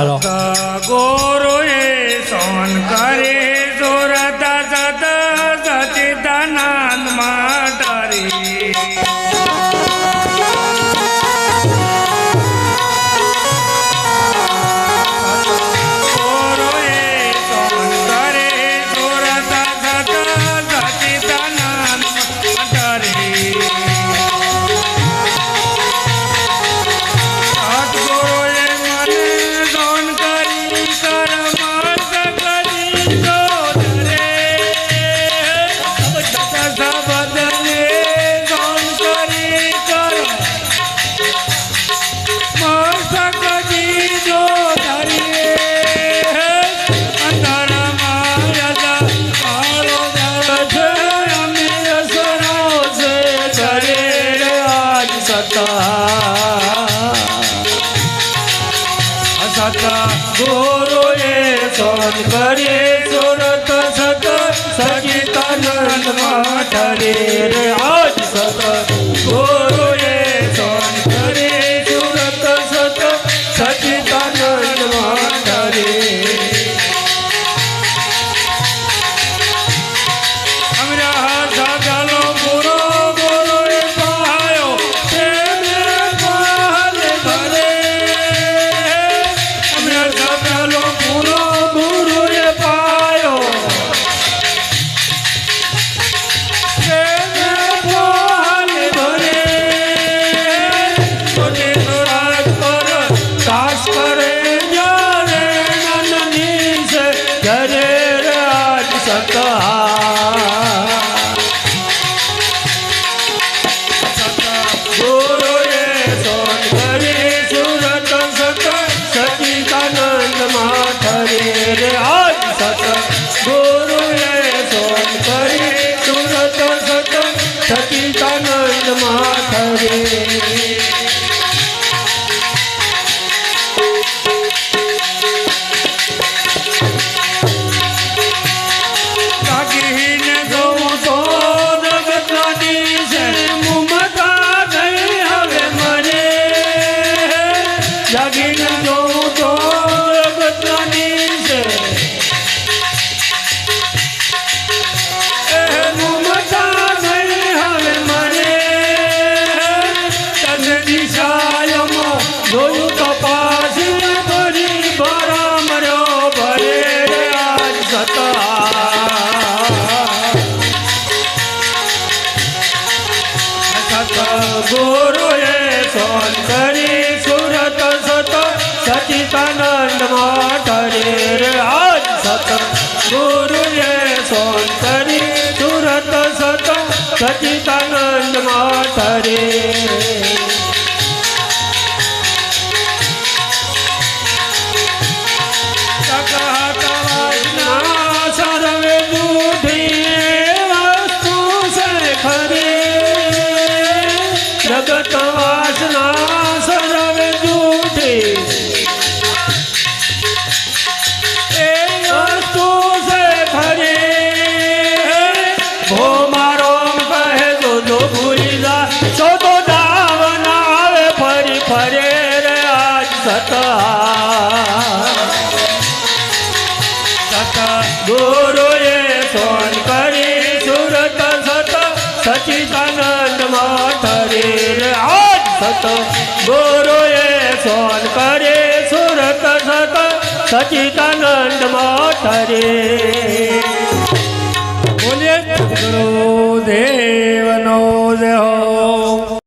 Hello. ગોરોએ સોન કરે સતા ગુરુએ સોન કરે સુરત સકા જાગીને જોઉં તો બદલાની છે જોયું તો પાસ ભરી ભરા મર્યો ભરે આજ જતા ગોરોએ સોન કરી સુરત सचितानंद माठरेर आज सतम गुरु रे सौंतरी सतम सचितानंद माठरे सर्वे दूधी ગુરુએ સોન કરી, સુરત સત, સચિદાનંદ માથરે આજ સત. ગુરુએ સોન કરે, સુરત સત, સચિદાનંદ માથરે